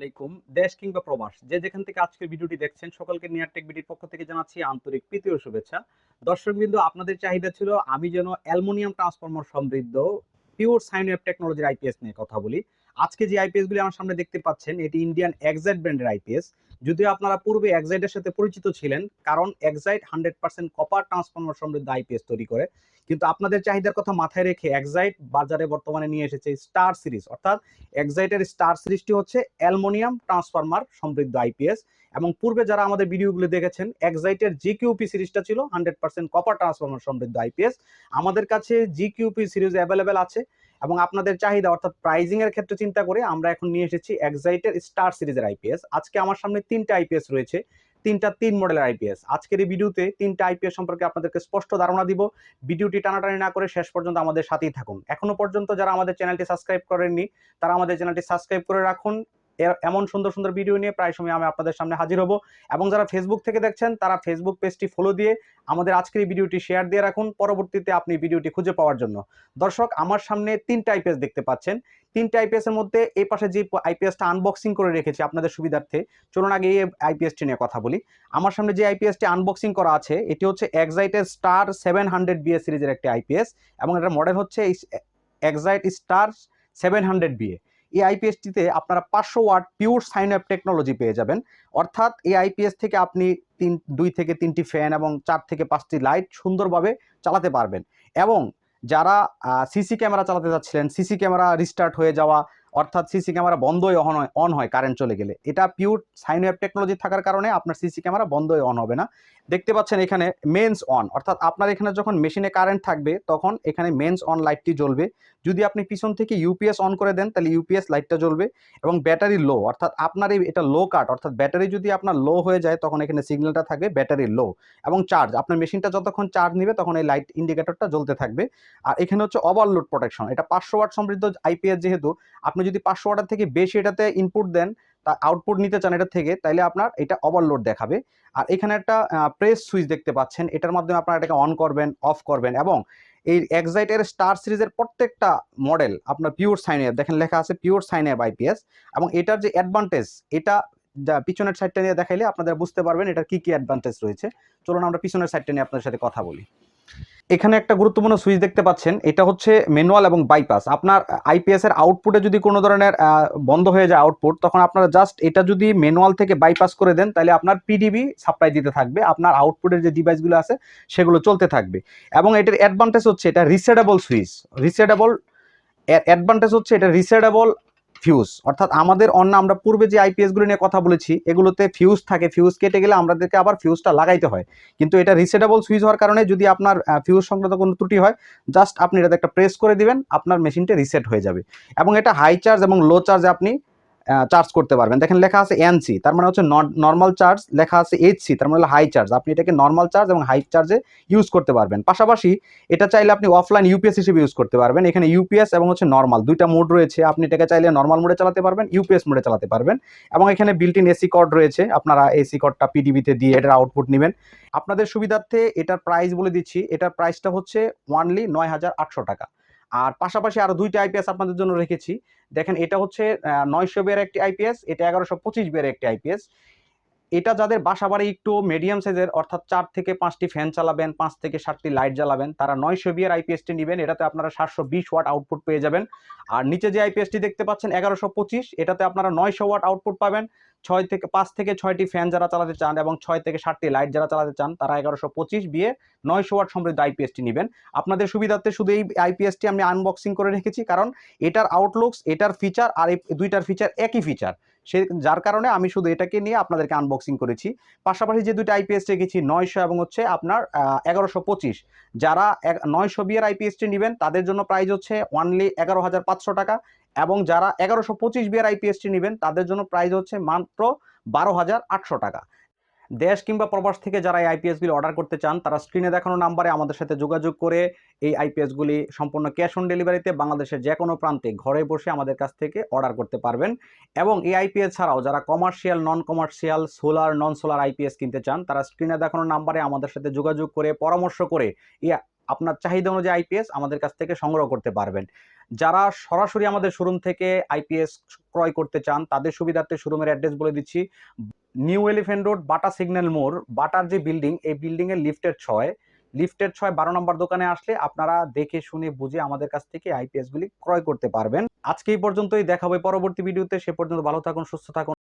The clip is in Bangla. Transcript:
আলাইকুম, দেশ কিংবা প্রবাস। যে যেখান থেকে আজকের ভিডিওটি দেখছেন, সকলকে নিয়ারটেক বিডির পক্ষ থেকে জানাচ্ছি আন্তরিক প্রীতি ও শুভেচ্ছা। দর্শকবৃন্দ, আপনাদের চাহিদা ছিল আমি যেন অ্যালমোনিয়াম ট্রান্সফর্মার সমৃদ্ধ, পিওর সাইনওয়েভ টেকনোলজির আইপিএস নিয়ে কথা বলি। আজকে যে আইপিএস গুলি আমার সামনে দেখতে পাচ্ছেন, এটি ইন্ডিয়ান এক্সাইট ব্র্যান্ডের আইপিএস যদিও আপনারা পূর্বে এক্সাইটের সাথে পরিচিত ছিলেন, কারণ Exide hundred percent copper transformer সমৃদ্ধ আইপিএস তৈরি করে। কিন্তু আপনাদের চাহিদার কথা মাথায় রেখে এক্সাইট বাজারে বর্তমানে নিয়ে এসেছে স্টার সিরিজ অর্থাৎ এক্সাইটের স্টার সিরিজটি হচ্ছে অ্যালমোনিয়াম ট্রান্সফর্মার সমৃদ্ধ আইপিএস এবং পূর্বে যারা আমাদের ভিডিওগুলো দেখেছেন এক্সাইটের জিকিউপি সিরিজটা ছিল হান্ড্রেড পার্সেন্ট কপার ট্রান্সফর্মার সমৃদ্ধ আইপিএস আমাদের কাছে জিকিউপি সিরিজ অ্যাভেলেবেল আছে। এবং আপনাদের চাহিদা, অর্থাৎ প্রাইজিং এর ক্ষেত্রে চিন্তা করে আমরা এখন নিয়ে এসেছি এক্সাইটের স্টার সিরিজের আইপিএস আজকে আমার সামনে তিনটা আইপিএস রয়েছে, তিনটা তিন মডেলের আইপিএস আজকের এই ভিডিওতে তিনটা আইপিএস সম্পর্কে আপনাদেরকে স্পষ্ট ধারণা দিব। ভিডিওটি টানাটানি না করে শেষ পর্যন্ত আমাদের সাথেই থাকুন। এখনও পর্যন্ত যারা আমাদের চ্যানেলটি সাবস্ক্রাইব করেননি, তারা আমাদের চ্যানেলটি সাবস্ক্রাইব করে রাখুন। এমন সুন্দর সুন্দর ভিডিও নিয়ে প্রায় সময় আমি আপনাদের সামনে হাজির হব। এবং যারা ফেসবুক থেকে দেখছেন, তারা ফেসবুক পেজটি ফলো দিয়ে আমাদের আজকের এই ভিডিওটি শেয়ার দিয়ে রাখুন। পরবর্তীতে আপনি ভিডিওটি খুঁজে পাওয়ার জন্য। দর্শক, আমার সামনে তিনটা আইপিএস দেখতে পাচ্ছেন। তিনটা আইপিএস এর মধ্যে এই পাশে যে আইপিএসটা আনবক্সিং করে রেখেছি আপনাদের সুবিধার্থে, চলুন আগে এই আইপিএসটি নিয়ে কথা বলি। আমার সামনে যে আইপিএসটি আনবক্সিং করা আছে, এটি হচ্ছে এক্সাইটের স্টার সেভেন হান্ড্রেড বিএস সিরিজের একটি আইপিএস এবং এটার মডেল হচ্ছে Exide star seven hundred BA এই আইপিএসটিতে আপনারা পাঁচশো watt pure sine app technology পেয়ে যাবেন। অর্থাৎ এই আইপিএস থেকে আপনি তিন, দুই থেকে তিনটি ফ্যান এবং চার থেকে পাঁচটি লাইট সুন্দরভাবে চালাতে পারবেন। এবং যারা সিসি ক্যামেরা চালাতে যাচ্ছিলেন সিসি ক্যামেরা রিস্টার্ট হয়ে যাওয়া অর্থাৎ সিসি ক্যামেরা বন্ধই অন হয় অন হয় কারেন্ট চলে গেলে। এটা পিওর সাইন ওয়েব টেকনোলজি থাকার কারণে আপনার সিসি ক্যামেরা বন্ধই অন হবে না। দেখতে পাচ্ছেন এখানে মেন্স অন অর্থাৎ আপনার এখানে যখন মেশিনে কারেন্ট থাকবে, তখন এখানে মেন্স অন লাইটটি জ্বলবে। যদি আপনি পিছন থেকে ইউপিএস অন করে দেন, তাহলে ইউপিএস লাইটটা জ্বলবে এবং ব্যাটারি লো অর্থাৎ আপনার এই এটা লো কাট অর্থাৎ ব্যাটারি যদি আপনার লো হয়ে যায়, তখন এখানে সিগন্যালটা থাকবে ব্যাটারি লো এবং চার্জ আপনার মেশিনটা যতক্ষণ চার্জ নেবে, তখন এই লাইট ইন্ডিকেটরটা জ্বলতে থাকবে। আর এখানে হচ্ছে ওভারলোড প্রোটেকশন এটা পাঁচশো ওয়াট সমৃদ্ধ আইপিএস যেহেতু আপনি যদি পাঁচশো ওয়াটের থেকে বেশি এটাতে ইনপুট দেন, তা আউটপুট নিতে চান এটা থেকে, তাইলে আপনার এটা ওভারলোড দেখাবে। আর এখানে একটা প্রেস সুইচ দেখতে পাচ্ছেন, এটার মাধ্যমে আপনারা এটাকে অন করবেন অফ করবেন এবং এই এক্সাইটের স্টার সিরিজের প্রত্যেকটা মডেল আপনার পিওর সাইন অ্যাপ দেখেন লেখা আছে পিওর সাইন অ্যাপ আইপিএস এবং এটার যে অ্যাডভান্টেজ এটা যা পিছনের সাইডটা নিয়ে দেখাইলে আপনারা বুঝতে পারবেন এটার কি কি অ্যাডভান্টেজ রয়েছে। চলুন আমরা পিছনের সাইডটা নিয়ে আপনাদের সাথে কথা বলি। এখানে একটা গুরুত্বপূর্ণ সুইচ দেখতে পাচ্ছেন, এটা হচ্ছে ম্যানুয়াল এবং বাইপাস আপনার আইপিএস এর আউটপুটে যদি কোনো ধরনের বন্ধ হয়ে যায় আউটপুট তখন আপনারা জাস্ট এটা যদি ম্যানুয়াল থেকে বাইপাস করে দেন, তাহলে আপনার পিডিবি সাপ্লাই দিতে থাকবে, আপনার আউটপুটের যে ডিভাইসগুলো আছে, সেগুলো চলতে থাকবে। এবং এটার অ্যাডভান্টেজ হচ্ছে এটা রিসেটেবল সুইচ রিসেটেবল অ্যাডভান্টেজ হচ্ছে এটা রিসেটেবল ফিউজ অর্থাৎ আমাদের অন্য আমরা পূর্বে যে আইপিএসগুলো নিয়ে কথা বলেছি, এগুলোতে ফিউজ থাকে ফিউজ কেটে গেলে আমাদেরকে আবার ফিউজটা লাগাইতে হয়। কিন্তু এটা রিসেটেবল সুইচ হওয়ার কারণে যদি আপনার ফিউজ সংক্রান্ত কোনো ত্রুটি হয় জাস্ট আপনি এটাতে একটা প্রেস করে দিবেন, আপনার মেশিনটা রিসেট হয়ে যাবে। এবং এটা হাই চার্জ এবং লো চার্জে আপনি চার্জ করতে পারবেন। দেখেন লেখা আছে এনসি তার মানে হচ্ছে নর্মাল চার্জ লেখা আছে এইচসি তার মানে হলো হাই চার্জ আপনি এটাকে নর্মাল চার্জ এবং হাই চার্জে ইউজ করতে পারবেন। পাশাপাশি এটা চাইলে আপনি অফলাইন ইউপিএস হিসেবে ইউজ করতে পারবেন। এখানে ইউপিএস এবং হচ্ছে নর্মাল দুইটা মোড রয়েছে। আপনি এটাকে চাইলে নর্মাল মোডে চালাতে পারবেন ইউপিএস মোডে চালাতে পারবেন। এবং এখানে বিল্ট ইন এসি কর্ড রয়েছে। আপনারা এসি কর্ডটা পিডিবিতে দিয়ে এটার আউটপুট নেবেন। আপনাদের সুবিধার্থে এটার প্রাইস বলে দিচ্ছি। এটার প্রাইসটা হচ্ছে ওয়ানলি নয় হাজার আটশো টাকা। আর পাশাপাশি আরও দুইটা আইপিএস আপনাদের জন্য রেখেছি। দেখেন এটা হচ্ছে নয়শো বের একটি আইপিএস এটা এগারোশো পঁচিশ বের একটি আইপিএস এটা যাদের বাসা বাড়ি একটু মিডিয়াম সাইজের অর্থাৎ চার থেকে পাঁচটি ফ্যান চালাবেন, পাঁচ থেকে সাতটি লাইট জ্বালাবেন, তারা নয়শো বিয়ের আইপিএসটি নেবেন, এটাতে আপনারা সাতশো বিশ ওয়াট আউটপুট পেয়ে যাবেন। আর নিচে যে আইপিএসটি দেখতে পাচ্ছেন, এগারোশো পঁচিশ, এটাতে আপনারা নয়শো ওয়াট আউটপুট পাবেন। ছয় থেকে, পাঁচ থেকে ছয়টি ফ্যান যারা চালাতে চান এবং ছয় থেকে ষাটটি লাইট যারা চালাতে চান, তারা এগারোশো পঁচিশ বিয়ে নয়শো ওয়াট সমৃদ্ধ আইপিএসটি নেবেন। আপনাদের সুবিধার্থে শুধু এই আইপিএসটি আমি আনবক্সিং করে রেখেছি, কারণ এটার আউটলুকস এটার ফিচার আর এই দুইটার ফিচার একই ফিচার সে যার কারণে আমি শুধু এটাকে নিয়ে আপনাদেরকে আনবক্সিং করেছি। পাশাপাশি যে দুইটা আইপিএস গেছি নয়শো এবং হচ্ছে আপনার এগারোশো পঁচিশ। যারা নয়শো বিয়ের আইপিএসটি নেবেন, তাদের জন্য প্রাইস হচ্ছে ওয়ানলি এগারো হাজার পাঁচশো টাকা এবং যারা এগারোশো পঁচিশ বিয়ের আইপিএসটি নেবেন, তাদের জন্য প্রাইস হচ্ছে মাত্র বারো হাজার আটশো টাকা। দেশ কিংবা প্রবাস থেকে যারা এই আইপিএসগুলি অর্ডার করতে চান, তারা স্ক্রিনে দেখানো নাম্বারে আমাদের সাথে যোগাযোগ করে এই আইপিএসগুলি সম্পূর্ণ ক্যাশ অন ডেলিভারিতে বাংলাদেশের যে কোনো প্রান্তে ঘরে বসে আমাদের কাছ থেকে অর্ডার করতে পারবেন। এবং এই আইপিএস ছাড়াও যারা commercial non commercial solar non solar IPS কিনতে চান, তারা স্ক্রিনে দেখানো নাম্বারে আমাদের সাথে যোগাযোগ করে, পরামর্শ করে এই আপনার চাহিদা অনুযায়ী আইপিএস আমাদের কাছ থেকে সংগ্রহ করতে পারবেন। যারা সরাসরি আমাদের শোরুম থেকে আইপিএস ক্রয় করতে চান, তাদের সুবিধার্থে শোরুমের অ্যাড্রেস বলে দিচ্ছি। New Elephant road, Bata signal মোড়, বাটার যে বিল্ডিং, এই বিল্ডিং এর লিফটের ছয়। লিফটের ছয় বারো নম্বর দোকানে আসলে আপনারা দেখে, শুনে, বুঝে আমাদের কাছ থেকে আইপিএস গুলি ক্রয় করতে পারবেন। আজকে এই পর্যন্তই, দেখাবো পরবর্তী ভিডিওতে, সে পর্যন্ত ভালো থাকুন, সুস্থ থাকুন।